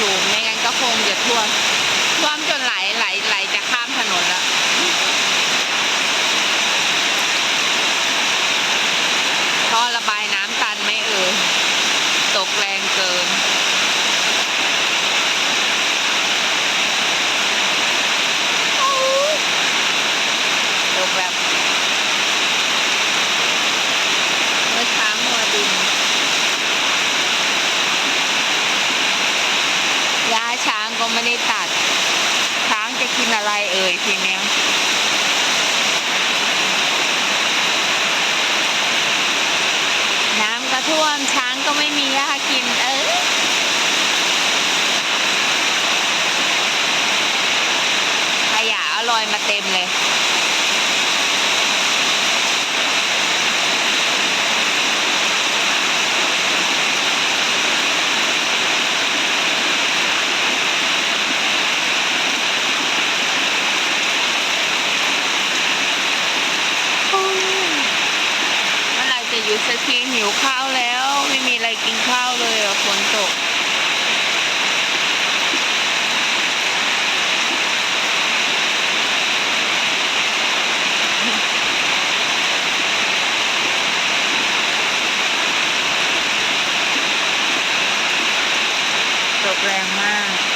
สูงไม่งั้นก็คงจะท่วมท่วมจนไหลไหลไหลจะข้ามถนนละท่อระบายน้ำตันไหม่เอ่ยตกแรงเกิน ตกแบบเมื่อช้างมัวดินหญ้าช้างก็ ไม่ได้ตัด ช้างจะกินอะไรเอ่ยทีเนี้ยน้ำกระท่วมช้างก็ไม่มีหญ้ากินเออขยะอร่อยมาเต็มเลย สักทีหิวข้าวแล้ว ไม่มีอะไรกินข้าวเลยฝนตก ตกแรงมาก